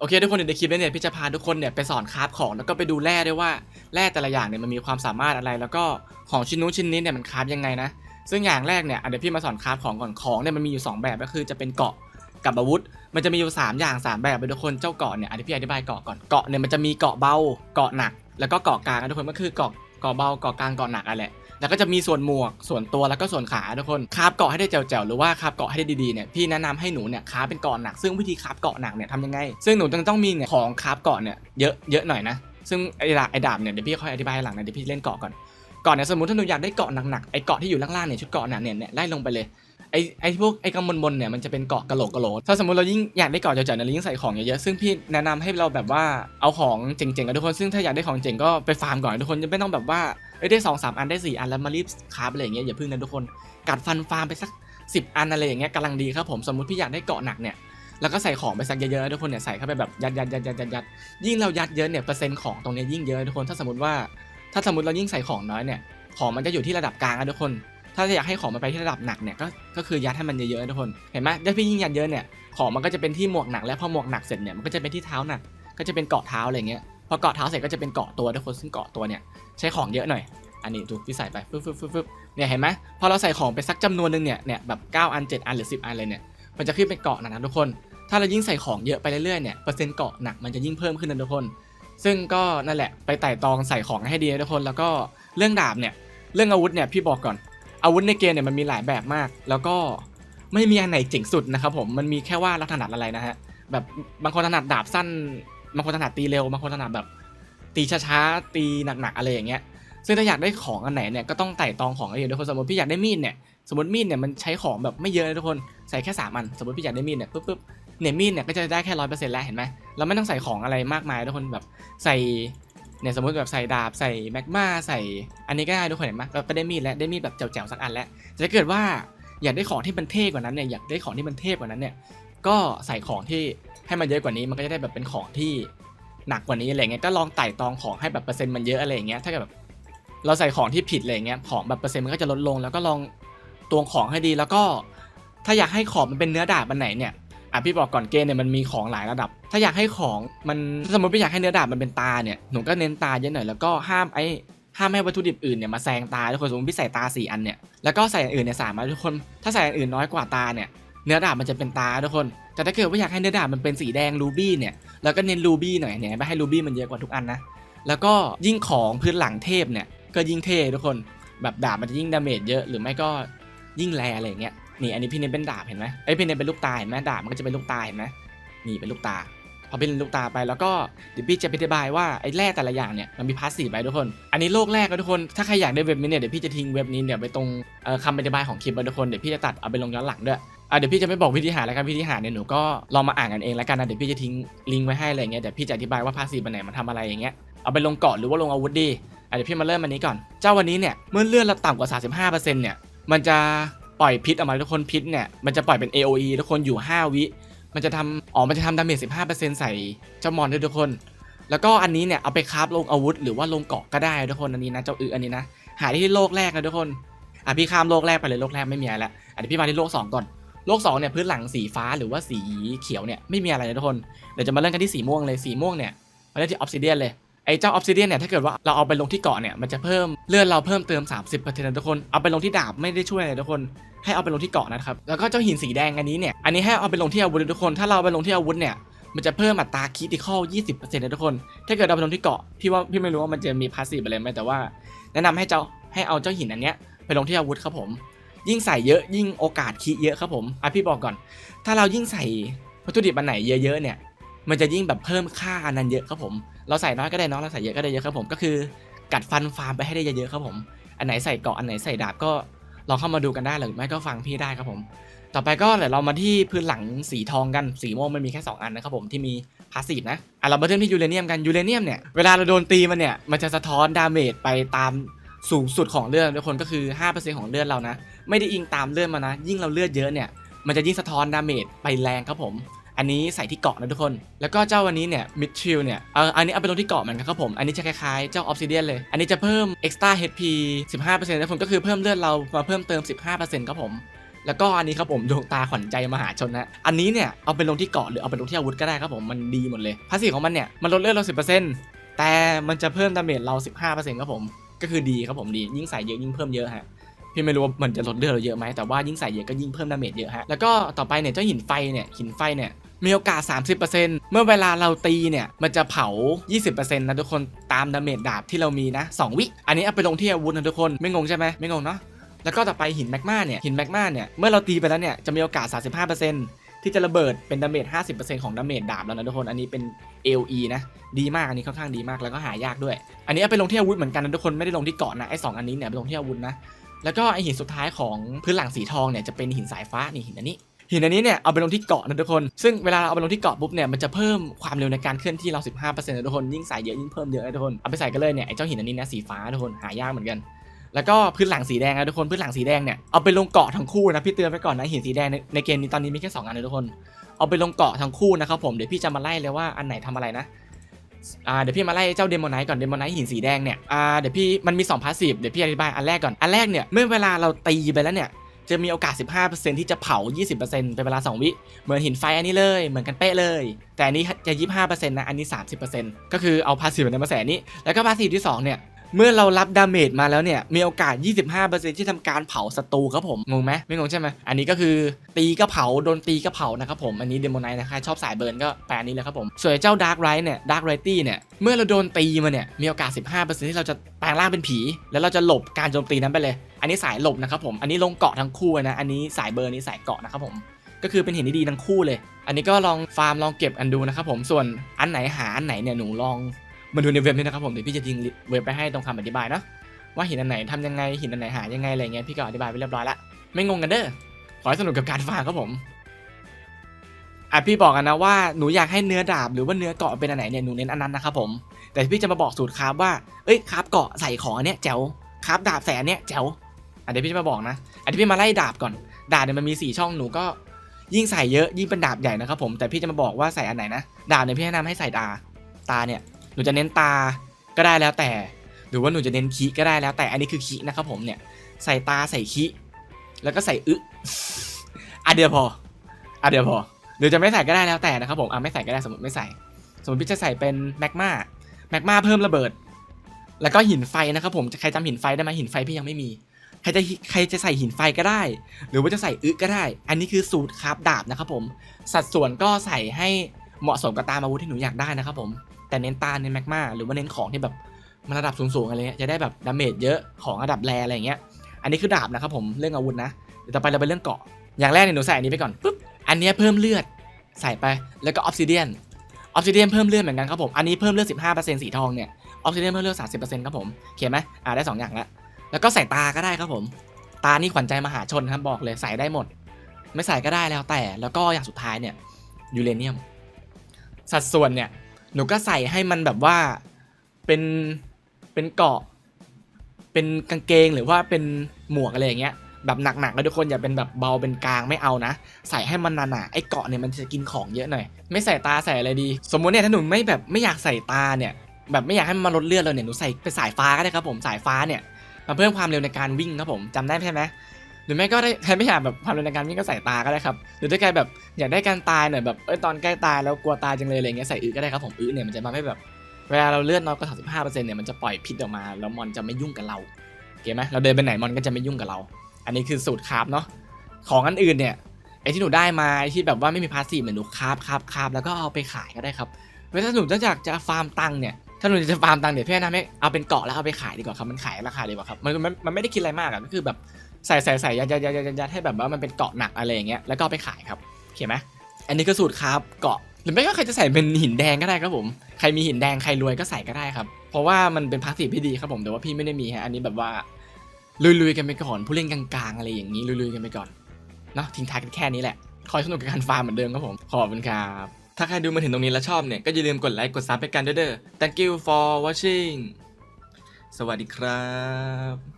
โอเคทุกคนเดี๋ยวในคลิปนี้เนี่ยพี่จะพาทุกคนเนี่ยไปสอนคราฟของแล้วก็ไปดูแร่ด้วยว่าแร่แต่ละอย่างเนี่ยมันมีความสามารถอะไร แล้วก็ของชิ้นนู้นชิ้นนี้เนี่ยมันคราฟยังไงนะซึ่งอย่างแรกเนี่ยเดี๋ยวพี่มาสอนคราฟของก่อนของเนี่ยมันมีอยู่สองแบบก็คือจะเป็นเกาะกับอาวุธ มันจะมีอยู่สามอย่างสามแบบไปทุกคนเจ้าเกาะเนี่ยเดี๋ยวพี่อธิบายเกาะก่อนเกาะเนี่ยมันจะมีเกาะเบาเกาะหนัก แล้วก็เกาะกลางนะทุกคนก็คือเกาะเกาะเบาเกาะกลางเกาะหนักอะไรแล้ แล้วก็จะมีส่วนหมวกส่วนตัวแล้วก็ส่วนขาทุกคนคาบเกาะให้ได้แจ๋วๆหรือว่าคาบเกาะให้ได้ดีๆเนี่ยพี่แนะนำให้หนูเนี่ยคาบเป็นเกาะหนักซึ่งวิธีคาบเกาะหนักเนี่ยทำยังไง ซึ่งหนูต้องต้องมีเนี่ยของคาบเกาะเนี่ยเยอะเยอะหน่อยนะ ซึ่งไอ้ดาบไอ้ดาบเนี่ยเดี๋ยวพี่ค่อยอธิบายหลังนะเดี๋ยวพี่เล่นเกาะก่อนเกาะเนี่ยสมมติถ้าหนูอยากได้เกาะหนักๆไอ้เกาะที่อยู่ล่างๆเนี่ยชุดเกาะหนักเนี่ยเนี่ยไล่ลงไปเลยไอ้ไอ้พวกไอ้กำมลบนเนี่ยมันจะเป็นเกาะกะโหลกกะโหลถ้าสมมติเรายิ่งอยากได้เกาะเจ๋อๆเนี่ยเรายิ่งใส่ของเยอะๆซึ่งพี่แนะนำให้เราแบบว่าเอาของเจ๋งๆกันทุกคนซึ่งถ้าอยากได้ของเจ๋งก็ไปฟาร์มก่อนทุกคนจะไม่ต้องแบบว่า ได้สองสามอันได้สี่อันแล้วมารีบคาฟอะไรอย่างเงี้ยอย่าพิ่งนะทุกคนกัดฟันฟาร์มไปสักสิบอันอะไรอย่างเงี้ยกำลังดีครับผมสมมติพี่อยากได้เกาะหนักเนี่ยแล้วก็ใส่ของไปสักเยอะๆทุกคนเนี่ยใส่เข้าไปแบบยัดยัดยัดยัดยัดยัดยิ่งเรายัดเยอะเนี่ยเปอร์เซ็นต์ของตรงนี้ยยิ่งเยอะทุกคนถ้าสมมติว่า ถ้าสมมติเรายิ่งใส่ของน้อยเนี่ยของมันจะอยู่ที่ระดับกลางนะทุกคน ถ้าอยากให้ของมันไปที่ระดับหนักเนี่ยก็ก็คือยัดให้มันเยอะๆทุกคนเห็นไหมถ้าพี่ยิ่งยัดเยอะเนี่ยของมันก็จะเป็นที่หมวกหนัก แล้วพอหมวกหนักเสร็จเนี่ยมันก็จะเป็นที่เท้าหนักก็จะเป็นเกาะเท้าอะไรเงี้ย พอเกาะเท้าเสร็จก็จะเป็นเกาะตัวทุกคนซึ่งเกาะตัวเนี่ยใช้ของเยอะหน่อย อันนี้ดูพี่ใส่ไปฟึบฟึบฟึบฟึบเนี่ยเห็นไหมพอเราใส่ของไปสักจำนวนหนึ่งเนี่ยเนี่ยแบบ9อัน 7 อันหรือ 10 อันเลยเนี่ยมันจะขึ้นเป็นเกาะหนักนะทุกคน ถ้าเรายิ่งใส่ของเยอะไปเรื่อยๆเนี่ยเปอร์เซ็นต์เกาะหนักมันจะยิ่งเพิ่มขึ้นนะทุกคน ซึ่งก็นั่นแหละไปไต่ตองใส่ของให้ดีนะทุกคน แล้วก็เรื่องดาบเนี่ยเรื่องอาวุธเนี่ยพี่บอกก่อนอาวุธในเกมเนี่ยมันมีหลายแบบมาก แล้วก็ไม่มีอันไหนเจ๋งสุดนะครับผมมันมีแค่ว่าเราถนัดอะไรนะฮะแบบบางคนถนัดดาบสั้น บางคนถนัดตีเร็วบางคนถนัดแบบ ตีช้าๆตีหนักๆอะไรอย่างเงี้ยซึ่งถ้าอยากได้ของอันไหนเนี่ยก็ต้องไต่ตองของให้เยอะทุกคนสมมติพี่อยากได้มีดเนี่ยสมมติมีดเนี่ยมันใช้ของแบบไม่เยอะนะทุกคนใส่แค่สามอันสมมติพี่อยากได้มีดเนี่ยปุ๊บปุ๊บเนี่ยมีดเนี่ยก็จะได้แค่ร้อยเปอร์เซ็นต์แล้วเห็นไหมเราไม่ต้องใส่ของอะไรมากมายทุกคนแบบใส่เนี่ยสมมติแบบใส่ดาบใส่แมกมาใส่อันนี้ก็ได้ทุกคนเห็นไหมเราไปได้มีดแล้วได้มีดแบบแจ๋วๆสักอันแล้วแต่ถ้าเกิดว่าอยากได้ของที่มันเท่กว่านั้นเนี่ยอยากได้ของที่มันเท่กว่านั้นเนี่ยก็ใส่ของที่ ให้มันเยอะกว่านี้มันก็จะได้แบบเป็นของที่หนักกว่านี้อะไรเงี้ยก็ลองไต่ตองของให้แบบเปอร์เซ็นต์มันเยอะอะไรอย่างเงี้ยถ้าเกิดแบบเราใส่ของที่ผิดอะไรเงี้ยของแบบเปอร์เซ็นต์มันก็จะลดลง แล้วก็ลองตวงของให้ดีแล้วก็ ถ้าอยากให้ของมันเป็นเนื้อดาบมันไหนเนี่ยอะพี่บอกก่อนเกมเนี่ยมันมีของหลายระดับ ถ้าอยากให้ของมันสมมติพี่อยากให้เนื้อดาบมันเป็นตาเนี่ยหนูก็เน้นตาเยอะหน่อยแล้วก็ห้ามไอ้ห้ามให้วัตถุดิบอื่นเนี่ยมาแซงตาทุกคนสมมติพี่ใส่ตาสี่อันเนี่ยแล้วก็ใส่อื่นเนี่ยสามอันทุกคนถ้าใส่อย่างอื่นน้อยกว่าตาเนี่ย เนื้อดาบมันจะเป็นตาทุกคน แต่ถ้าเกิดว่าอยากให้เนื้อดาบมันเป็นสีแดงรูบี้เนี่ย แล้วก็เน้นรูบี้หน่อยเนี่ยไม่ให้รูบี้มันเยอะกว่าทุกอันนะ แล้วก็ยิ่งของพื้นหลังเทพเนี่ย ก็ยิ่งเท่ทุกคน แบบดาบมันจะยิ่งดาเมจเยอะ หรือไม่ก็ยิ่งแรอะไรเงี้ย นี่อันนี้พี่เน้นเป็นดาบเห็นไหมไอ้พี่เน้นเป็นลูกตาเห็นไหมดาบมันก็จะเป็นลูกตาเห็นไหมนี่เป็นลูกตา พอเป็นลูกตาไปแล้วก็เดี๋ยวพี่จะอธิบายว่าไอ้แร่แต่ละอย่างเนี่ยมันมีพาสซีฟไปทุกคน อันนี้โลกแรกนะทุกคน ถ้าใครอยากได้เว็บนี้เนี่ยเดี๋ยวพี่จะทิ้งเว็บนี้เนี่ยไปตรงคำอธิบายของคลิปไว้ทุกคน เดี๋ยวพี่จะตัดเอาไปลงย้อนหลังด้วย อะเดี๋ยวพี่จะไม่บอกวิธีหาแล้วกันวิธีหาเนี่ยหนูก็ลองมาอ่านกันเองแล้วกันนะเดี๋ยวพี่จะทิ้งลิงก์ไว้ให้อะไรเงี้ยเดี๋ยวพี่จะอธิบายว่าพาสซีฟอันไหนมันทำอะไรอย่างเงี้ยเอาไปลงเกาะหรือว่าลงอาวุธดีอะเดี๋ยวพี่มาเริ่มอันนี้ก่อน เจ้าวันนี้เนี่ยเมื่อเลือดเราต่ำกว่า 35%เนี่ยมันจะปล่อยพิษออกมาทุกคนพิษเนี่ยมันจะปล่อยเป็น AOE ทุกคนอยู่ 5 วิ มันจะทำอ๋อมันจะทำดาเมจ15%ใส่เจ้ามอนด้วยทุกคน แล้วก็อันนี้เนี่ยเอาไปคราฟลงอาวุธ หรือว่าลงเกาะก็ได้ทุกคนอันนี้นะเจ้าอืออันนี้นะหาที่โลกแรกนะทุกคนอะพี่ข้ามโลกแรกไปเลยโลกแรกไม่มีอะไรละอะเดี๋ยวพี่มาที่โลกสองก่อน โลกสองเนี่ยพื้นหลังสีฟ้าหรือว่าสีเขียวเนี่ยไม่มีอะไรนะทุกคนเดี๋ยวจะมาเริ่มกันที่สีม่วงเลยสีม่วงเนี่ยมาเริ่มที่ออฟซิเดียนเลยไอ้เจ้าออฟซิเดียนเนี่ยถ้าเกิดว่าเราเอาไปลงที่เกาะเนี่ยมันจะเพิ่มเลือนเราเพิ่มเติม 30%นะทุกคนเอาไปลงที่ดาบไม่ได้ช่วยอะไรทุกคนให้เอาไปลงที่เกาะนะครับแล้วก็เจ้าหินสีแดงอันนี้เนี่ยอันนี้ให้เอาไปลงที่อาวุธทุกคนถ้าเราเอาไปลงที่อาวุธเนี่ยมันจะเพิ่มอัตราคิติคอล20%นะทุกคน ถ้าเกิดเอาไปลงที่เกาะพี่ว่าพี่ไม่รู้ว่ามันจะมีพาสซีฟอะไรไหมแต่ว่า แนะนำให้เจ้าให้เอาเจ้าหินอันเนี้ยไปลงที่อาวุธครับผม ยิ่งใส่เยอะยิ่งโอกาสคิเยอะครับผมอะพี่บอกก่อน ถ้าเรายิ่งใส่วัตถุดิบอันไหนเยอะๆเนี่ยมันจะยิ่งแบบเพิ่มค่าอันนั้นเยอะครับผม เราใส่น้อยก็ได้น้อยเราใส่เยอะก็ได้เยอะครับผมก็คือกัดฟันฟาร์มไปให้ได้เยอะๆครับผม อันไหนใส่เกาะอันไหนใส่ดาบก็ลองเข้ามาดูกันได้หรือไม่ก็ฟังพี่ได้ครับผม ต่อไปก็เดี๋ยวเรามาที่พื้นหลังสีทองกันสีม่วงมันมีแค่ 2 อันนะครับผมที่มีพาสซีฟนะอะเรามาเริ่มที่ยูเรเนียมกันยูเรเนียมเนี่ยเวลาเราโดนตีมันเนี่ยมันจะสะท้อนดาเมจไปตามสูงสุดของเลือดทุกคนก็คือ5%ของเลือดเรานะ ไม่ได้อิงตามเลือดมานะ ยิ่งเราเลือดเยอะเนี่ย มันจะยิ่งสะท้อนดาเมจไปแรงครับผม อันนี้ใส่ที่เกาะนะทุกคน แล้วก็เจ้าวันนี้เนี่ยมิดชิลเนี่ยเอออันนี้เอาไปลงที่เกาะเหมือนกันครับผม อันนี้จะคล้ายๆเจ้าออฟซิเดียนเลย อันนี้จะเพิ่ม extra HP 15%นะทุกคนก็คือเพิ่มเลือดเรามาเพิ่มเติม15%ครับผมแล้วก็อันนี้ครับผมดวงตาขวัญใจมหาชนนะอันนี้เนี่ยเอาไปลงที่เกาะหรือเอาไปลงที่อาวุธก็ได้ครับผมมันดีหมดเลยพาสซีของมันเนี่ยมันลดเลือดเราสิแต่มันจะเพิ่มดาเมจเรา15%ครับผมก็คือดีครับผมดียิ่งใส่เยอะยิ่งเพิ่มเยอะฮะ พี่ไม่รู้ว่ามันจะลดเลือดเราเยอะไหมแต่ว่ายิ่งใส่เยอะก็ยิ่งเพิ่มดาเมจเยอะฮะแล้วก็ต่อไปเนี่ยเจ้าหินไฟเนี่ยหินไฟเนี่ยมีโอกาส 30%เมื่อเวลาเราตีเนี่ย มันจะเผา 20%นะทุกคนตามดาเมจดาบที่เรามีนะ 2 วิ อันนี้เอาไปลงที่อาวุธนะทุกคนไม่งงใช่ไหมไม่งงเนาะแล้วก็ต่อไปหินแมกมาเนี่ยหินแมกมาเนี่ยเมื่อเราตีไปแล้วเนี่ยจะมีโอกาส 35%ที่จะระเบิดเป็นดาเมจ 50%ของดาเมจดาบแล้วนะทุกคนอันนี้เป็น AOE นะดีมากอันนี้ค่อนข้างดีมากแล้วก็หายากด้วย อันนี้เอาไปลงที่อาวุธเหมือนกันนะทุกคนไม่ได้ลงที่เกาะนะไอ้สองอันนี้เนี่ยไปลงที่อาวุธนะ แล้วก็ไอหินสุดท้ายของพื้นหลังสีทองเนี่ยจะเป็นหินสายฟ้านี่หินอันนี้หินอันนี้เนี่ยเอาไปลงที่เกาะนะทุกคน ซึ่งเวลาเราเอาไปลงที่เกาะปุ๊บเนี่ยมันจะเพิ่มความเร็วในการเคลื่อนที่เรา 15%นะทุกคน ยิ่งใส่เยอะยิ่งเพิ่มเยอะนะทุกคน เอาไปใส่กันเลยเนี่ยไอเจ้าหินอันนี้นะสีฟ้าทุกคนหายากเหมือนกัน แล้วก็พื้นหลังสีแดงนะทุกคนพื้นหลังสีแดงเนี่ยเอาไปลงเกาะทั้งคู่นะพี่เตือนไปก่อนนะหินสีแดงในในเกมนี้ตอนนี้มีแค่สองอันนะทุกคน เอาไปลงเกาะทั้งคู่นะครับผมเดี๋ยวพี่จะมาไล่เลยว่าอันไหนทำอะไรนะ อ่าเดี๋ยวพี่มาไล่เจ้าเดโมไนท์ก่อนเดโมไนท์หินสีแดงเนี่ยอ่าเดี๋ยวพี่มันมี2พาสซีฟเดี๋ยวพี่อธิบายอันแรกก่อนอันแรกเนี่ยเมื่อเวลาเราตีไปแล้วเนี่ยจะมีโอกาส 15%ที่จะเผา 20%เป็นเวลา 2 วิ เหมือนหินไฟอันนี้เลย เหมือนกันเป๊ะเลย แต่อันนี้จะ 25%นะ อันนี้ 30%ก็คือเอาพาสซีฟในมาแสนนี้ แล้วก็พาสซีฟที่ 2 เนี่ย เมื่อเรารับดาเมจมาแล้วเนี่ย มีโอกาส 25%ที่ทำการเผาศัตรูครับผม งงไหมไม่งงใช่ไหม อันนี้ก็คือตีก็เผา โดนตีก็เผานะครับผม อันนี้เดโมไนท์นะใครชอบสายเบิร์นก็แปลนี้เลยครับผม ส่วนเจ้าดาร์กไรท์เนี่ยดาร์กไรตี้เนี่ย เมื่อเราโดนตีมาเนี่ย มีโอกาส 15%ที่เราจะแปลงร่างเป็นผี แล้วเราจะหลบการโจมตีนั้นไปเลย อันนี้สายหลบนะครับผม อันนี้ลงเกาะทั้งคู่นะ อันนี้สายเบิร์นนี้สายเกาะนะครับผม ก็คือเป็นเหินที่ดีทั้งคู่เลย อันนี้ก็ลองฟาร์มลองเก็บอันดูนะครับผม ส่วนอันไหนหาอันไหนเนี่ยหนูลอง มาดูในเว็บนี้นะครับผมเดี๋ยวพี่จะทิ้งเว็บไปให้ตรงคำอธิบายเนาะว่าหินอันไหนทำยังไงหินอันไหนหายังไงอะไรเงี้ยพี่ก็อธิบายไปเรียบร้อยละไม่งงกันเด้อขอให้สนุกกับการฟังครับผมอะพี่บอกกันนะว่าหนูอยากให้เนื้อดาบหรือว่าเนื้อเกาะเป็นอันไหนเนี่ยหนูเน้นอันนั้นนะครับผมแต่พี่จะมาบอกสูตรคราฟว่าเอ้ยคราฟเกาะใส่ของอันเนี้ยแจ๋วคราฟดาบแสนเนี้ยแจ๋วอะเดี๋ยวพี่จะมาบอกนะอันที่พี่มาไล่ดาบก่อนดาบเนี่ยมันมีสี่ช่องหนูก็ยิ่งใส่เยอะยิ่งเป็นดาบใหญ่นะครับผมแต่พี่จะมาบอกว่าใส่อันไหนนะดาบเนี่ยพี่แนะนำให้ใส่ตาตาเนี่ย หนูจะเน้นตาก็ได้แล้วแต่ หรือว่าหนูจะเน้นคีก็ได้แล้วแต่อันนี้คือคีนะครับผมเนี่ยใส่ตาใส่คีแล้วก็ใส่อึอะเดียวพออะเดียวพอ หรือจะไม่ใส่ก็ได้แล้วแต่นะครับผมอะไม่ใส่ก็ได้สมมติไม่ใส่ สมมติพี่จะใส่เป็นแมกมาแมกมาเพิ่มระเบิด แล้วก็หินไฟนะครับผมใครจำหินไฟได้ไหมหินไฟพี่ยังไม่มีใครจะใครจะใส่หินไฟก็ได้ หรือว่าจะใส่อึก็ได้ อันนี้คือสูตรคราฟดาบนะครับผม สัดส่วนก็ใส่ให้เหมาะสมกับตามอาวุธที่หนูอยากได้นะครับผม แต่เน้นตาเน้นแมกมาหรือว่าเน้นของที่แบบมันระดับสูงๆอะไรเงี้ยจะได้แบบดาเมจเยอะของระดับแรอะไรเงี้ยอันนี้คือดาบนะครับผมเรื่องอาวุธนะเดี๋ยวต่อไปเราไปเรื่องเกาะอย่างแรกเนี่ยหนูใส่อันนี้ไปก่อนปุ๊บอันนี้เพิ่มเลือดใส่ไปแล้วก็ออฟซิเดียนออฟซิเดียนเพิ่มเลือดเหมือนกันครับผมอันนี้เพิ่มเลือด15%สีทองเนี่ยออฟซิเดียนเพิ่มเลือด30%ครับผมเขียนไหมอ่าได้สองอย่างล้วแล้วก็ใส่ตาก็ได้ครับผม ตานี่ขวัญใจมหาชนครับบอกเลยใส่ได้หมด ไม่ใส่ก็ได้แล้วแต่แล้วก็อย่างสุดท้ายเนี่ยยูเรเนียม สัดส่วนเนี่ย หนูก็ใส่ให้มันแบบว่าเป็นเป็นเกาะ เป็นกางเกงหรือว่าเป็นหมวกอะไรอย่างเงี้ยแบบหนักๆแล้วทุกคนอย่าเป็นแบบเบาเป็นกลางไม่เอานะ ใส่ให้มันหนาๆไอ้เกาะเนี่ยมันจะกินของเยอะหน่อย ไม่ใส่ตาใส่อะไรดี สมมติเนี่ยถ้าหนูไม่แบบไม่อยากใส่ตาเนี่ย แบบไม่อยากให้มันมาลดเลือดเลยเนี่ยหนูใส่เป็นสายฟ้าก็ได้ครับผมสายฟ้าเนี่ยมาเพิ่มความเร็วในการวิ่งครับผมจำได้ใช่ไหม หรือไม่ก็ได้ใครไม่อยากแบบความเร็วในการวิ่งก็ใส่ตาก็ได้ครับหรือถ้าใครแบบอยากได้การตายหน่อยแบบเอ้ยตอนใกล้ตายแล้วกลัวตายจังเลยอะไรเงี้ยใส่อึก็ได้ครับผมอึเนี่ยมันจะทำให้แบบเวลาเราเลือดน้อยกว่า35%เปอร์เซ็นต์เนี่ยมันจะปล่อยพิษออกมาแล้วมอนจะไม่ยุ่งกับเราเก็ตไหมเราเดินไปไหนมอนก็จะไม่ยุ่งกับเรา อันนี้คือสูตรคราฟเนาะของอันอื่นเนี่ยไอที่หนูได้มาไอที่แบบว่าไม่มีพาสซีฟเหมือนหนูคราฟคราฟคราฟแล้วก็เอาไปขายก็ได้ครับเวลาหนูจะอยากจะฟาร์มตังค์เนี่ยถ้าหนูจะฟาร์มตังค์เดี๋ยวพี่แนะนำให้เอาเป็นเกาะแล้วเอาไปขายดีกว่าครับมันขายราคาดีกว่าครับมันมันมันไม่ได้คิดอะไรมากอะก็คือแบบ ใส่ใส่ใส่ยัดยัดยัดยัดยัดให้แบบว่ามันเป็นเกาะหนักอะไรอย่างเงี้ยแล้วก็ไปขายครับโอเคไหมอันนี้ก็สูตรคราฟเกาะหรือไม่ก็ใครจะใส่เป็นหินแดงก็ได้ครับผมใครมีหินแดงใครรวยก็ใส่ก็ได้ครับ เพราะว่ามันเป็นพาสซีฟที่ดีครับผมแต่ว่าพี่ไม่ได้มีฮะอันนี้แบบว่าลุยๆกันไปก่อนผู้เล่นกลางๆอะไรอย่างนี้ลุยๆกันไปก่อนเนาะทิ้งท้ายกันแค่นี้แหละคอยสนุกกับการฟาร์มเหมือนเดิมครับผมขอบคุณครับถ้าใครดูมาถึงตรงนี้แล้วชอบเนี่ย ก็อย่าลืมกดไลค์กดซับไปกันด้วยเด้อ thank you for watching สวัสดีครับ